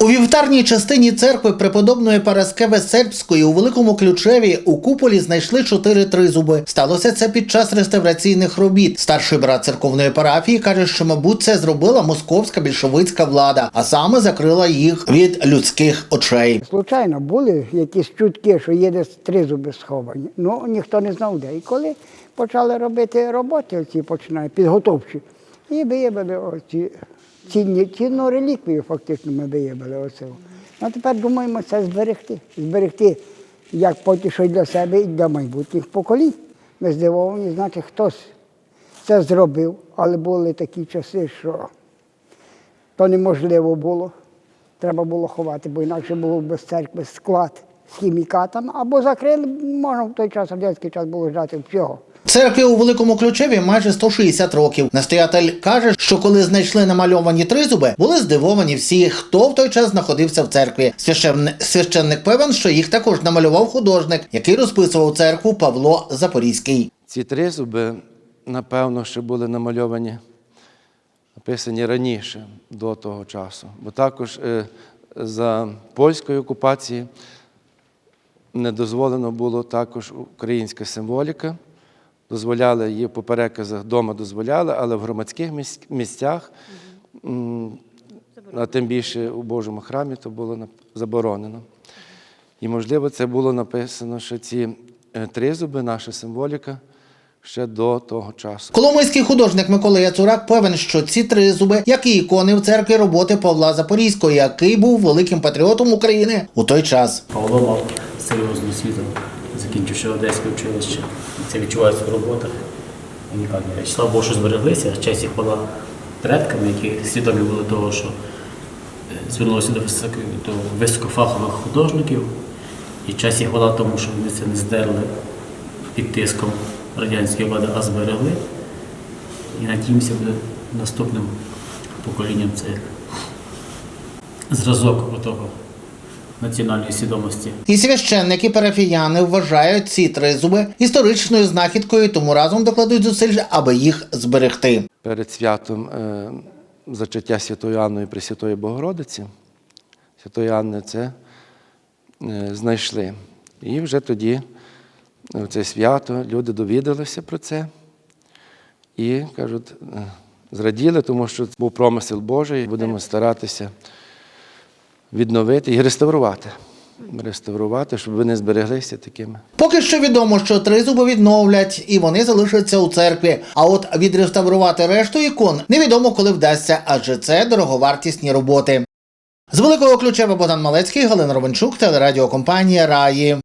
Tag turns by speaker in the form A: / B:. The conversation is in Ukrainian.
A: У вівтарній частині церкви преподобної Параскеви Сербської у Великому Ключеві у куполі знайшли чотири тризуби. Сталося це під час реставраційних робіт. Старший брат церковної парафії каже, що, мабуть, це зробила московська більшовицька влада, а саме закрила їх від людських очей.
B: Случайно були якісь чутки, що є десь три зуби сховані. Ну ніхто не знав де. І коли почали робити роботи, ці починають підготовчі, і виявили оці цінні цінну реліквію, фактично ми виявили оце. Ну тепер думаємо це зберегти. Зберегти як поки що для себе, і для майбутніх поколінь. Ми здивовані, значить, хтось це зробив, але були такі часи, що то неможливо було. Треба було ховати, бо інакше було без церкви склад з хімікатами, або закрили, можна в той час, радянський час було ждати всього.
A: Церкві у Великому Ключеві майже 160 років. Настоятель каже, що коли знайшли намальовані тризуби, були здивовані всі, хто в той час знаходився в церкві. Священник, священник певен, що їх також намалював художник, який розписував церкву Павло Запорізький.
C: Ці три зуби, напевно, ще були намальовані, написані раніше, до того часу. Бо також е, за польської окупації не дозволено було також українська символіка. Дозволяли її по переказах вдома дозволяли, але в громадських місцях, а тим більше у Божому храмі, то було заборонено. І, можливо, це було написано, що ці е, тризуби, наша символіка, ще до того часу.
A: Коломийський художник Микола Яцурак певен, що ці тризуби, як і ікони в церкві роботи Павла Запорізького, який був великим патріотом України у той час.
D: Павло мав освіту, закінчивши Одеське училище. Це відчувається в роботах. Унікальні речі. Слава Богу, що збереглися. Честь і хвала предкам, які свідомі були того, що е, звернулися до, до високофахових художників. І честь і хвала тому, що вони це не здерли під тиском радянської влади, а зберегли. І надіємося, буде наступним поколінням це зразок отого національної свідомості.
A: І священники парафіяни вважають ці тризуби історичною знахідкою, тому разом докладуть зусиль, аби їх зберегти.
C: Перед святом е, зачаття Святої Анної Пресвятої Богородиці, Святої Анни це е, знайшли. І вже тоді, е, в це свято, люди довідалися про це і кажуть, зраділи, тому що це був промисел Божий, будемо старатися відновити і реставрувати. Реставрувати, щоб вони збереглися такими.
A: Поки що відомо, що три зуби відновлять і вони залишаться у церкві. А от відреставрувати решту ікон невідомо коли вдасться, адже це дороговартісні роботи. З великого ключева Богдан Малецький, Галина Романчук, телерадіокомпанія Раї.